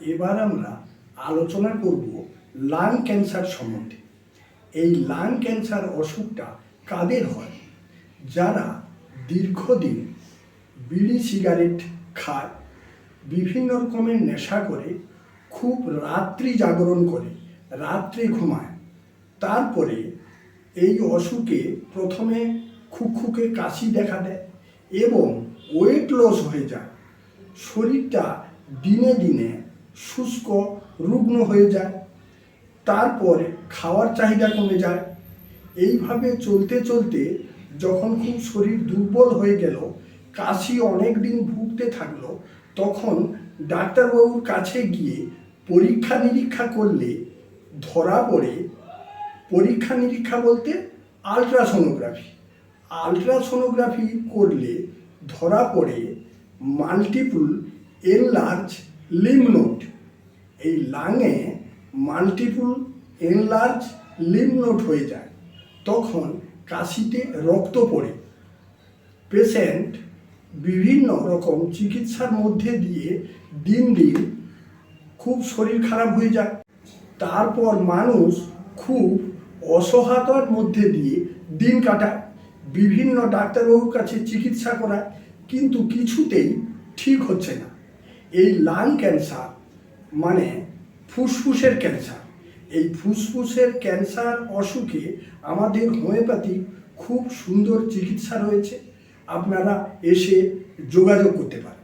এবার আমরা আলোচনা করব লাং ক্যান্সার সম্বন্ধে। এই লাং ক্যান্সার অসুখটা কাদের হয়? যারা দীর্ঘদিন বিড়ি সিগারেট খায়, বিভিন্ন রকমের নেশা করে, খুব রাত্রি জাগরণ করে, রাত্রে ঘুমায়। তারপরে এই অসুখে প্রথমে খুকখুকে কাশি দেখা দেয় এবং ওয়েট লস হয়ে যায়। শরীরটা দিনে দিনে শুষ্ক, রুগ্ন হয়ে যায়। তারপরে খাওয়ার চাহিদা কমে যায়। এইভাবে চলতে চলতে যখন খুব শরীর দুর্বল হয়ে গেল, কাশি অনেক দিন ভুগতে থাকল, তখন ডাক্তারবাবুর কাছে গিয়ে পরীক্ষা নিরীক্ষা করলে ধরা পড়ে পরীক্ষা নিরীক্ষা বলতে আলট্রাসোনোগ্রাফি আলট্রাসোনোগ্রাফি করলে ধরা পড়ে মাল্টিপুল এনলার্জ লিমনোড এই লাঙে মাল্টিপুল এনলার্জ লিমনোড হয়ে যায়। তখন কাশিতে রক্ত পড়ে। পেশেন্ট বিভিন্ন রকম চিকিৎসার মধ্যে দিয়ে দিন দিন খুব শরীর খারাপ হয়ে যায়। তারপর মানুষ খুব অসহায়তার মধ্যে দিয়ে দিন কাটায়। বিভিন্ন ডাক্তারবাবুর কাছে চিকিৎসা করায়। কিন্তু কিছুতেই ঠিক হচ্ছে না। এই লাং ক্যান্সার মানে ফুসফুসের ক্যান্সার। এই ফুসফুসের ক্যান্সার অসুখে আমাদের হোমিওপ্যাথি খুব সুন্দর চিকিৎসা রয়েছে। আপনারা এসে যোগাযোগ করতে পারেন।